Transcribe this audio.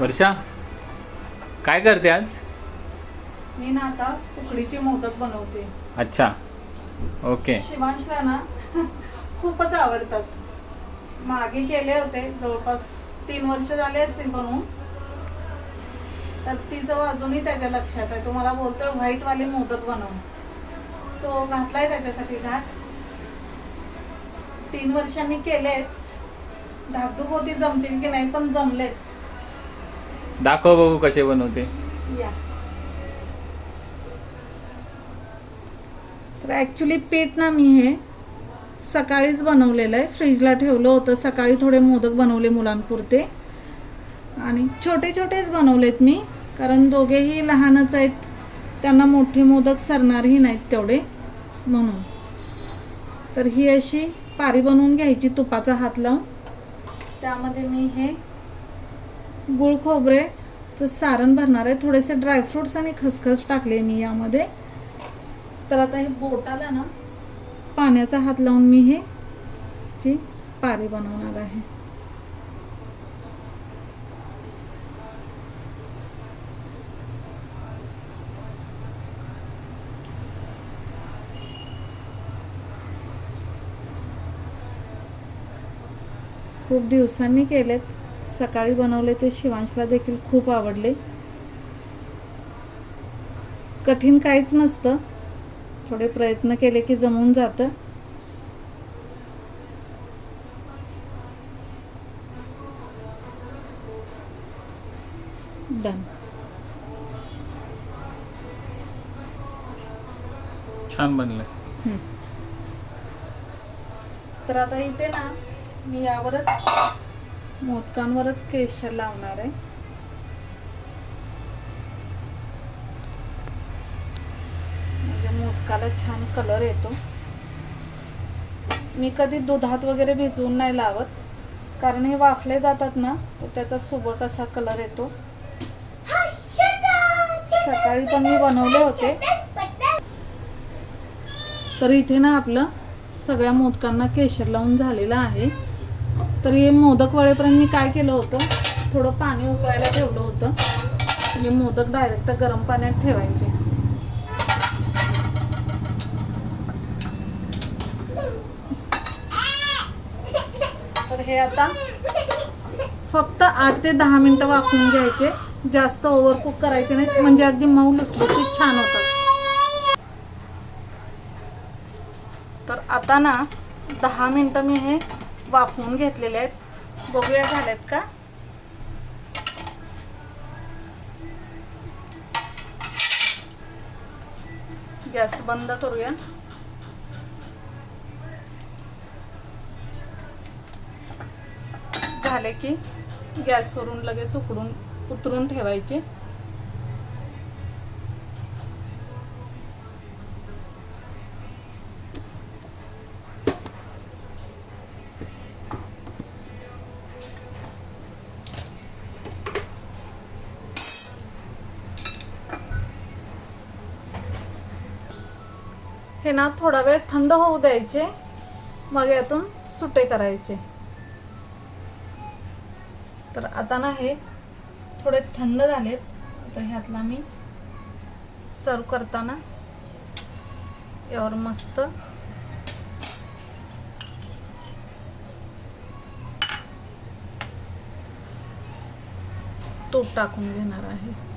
वर्षा काय करते आज? मी ना आता उकडीचे मोदक बनवते. अच्छा ओके. शिवांशला ना खूपच आवडतात. मागे केले होते जवळपास तीन वर्ष झाले असतील बनवून. तर तिचं अजूनही त्याच्या लक्षात आहे. तो मला बोलतोय व्हाईट वाले मोदक बनव. सो घातलाय त्याच्यासाठी घाट. तीन वर्षांनी केलेत. धाकधूक होती जमतील की नाही पण जमलेत. दाखव बघू कसे बनवते. या. तर ॲक्च्युली पीठ ना मी हे सकाळीच बनवलेलं आहे. फ्रीजला ठेवलं होतं. सकाळी थोडे मोदक बनवले मुलांपुरते. आणि छोटे छोटेच बनवलेत मी कारण दोघेही लहानच आहेत. त्यांना मोठे मोदक सरणारही नाहीत तेवढे म्हणून. तर ही अशी पारी बनवून घ्यायची तुपाचा हात लावून. त्यामध्ये मी हे गुळ खोबरेचं सारण भरणार आहे. थोडेसे ड्रायफ्रुट्स आणि खसखस टाकले मी यामध्ये. तर आता हे बोटाला ना पाण्याचा हात लावून मी हे ची पारी बनवणार आहे. खूप दिवसांनी केलेत. सकाळी बनवले ते शिवांशला देखील खूप आवडले. कठीण काहीच नसतं. थोडे प्रयत्न केले की जमून जातं. डन छान बनलं. तर आता इथे ना मी यावरच मोदकांवरच केशर लावणार आहे. म्हणजे मोदकाला छान कलर येतो. मी कधी दुधात वगैरे भिजवून नाही लावत. कारण हे वाफले जातात ना तर त्याचा सुबक असा कलर येतो. सकाळी पण मी बनवले होते. तर इथे ना आपलं सगळ्या मोदकांना केशर लावून झालेलं आहे. तर हे मोदक वळेपर्यंत मी काय केलं होतं थोडं पाणी उकळायला ठेवलं होतं. म्हणजे मोदक डायरेक्ट गरम पाण्यात ठेवायचे. तर हे आता फक्त आठ ते दहा मिनटं वाफवून घ्यायचे. जास्त ओव्हर कुक करायचे नाही म्हणजे अगदी मऊ लुसलुसीत छान होतात. तर आता ना दहा मिनटं मी हे वाफवून घेतलेले आहेत. बघूया झालेत का? गॅस बंद करूया. झाले की गॅसवरून लगेच उकडून उतरून ठेवायचे. हे ना थोडा वेळ थंड होऊ द्यायचे. मग यातून सुटे करायचे. तर आता ना हे थोडे थंड झालेत. तर ह्यातला मी सर्व करताना यावर मस्त तूप टाकून घेणार आहे.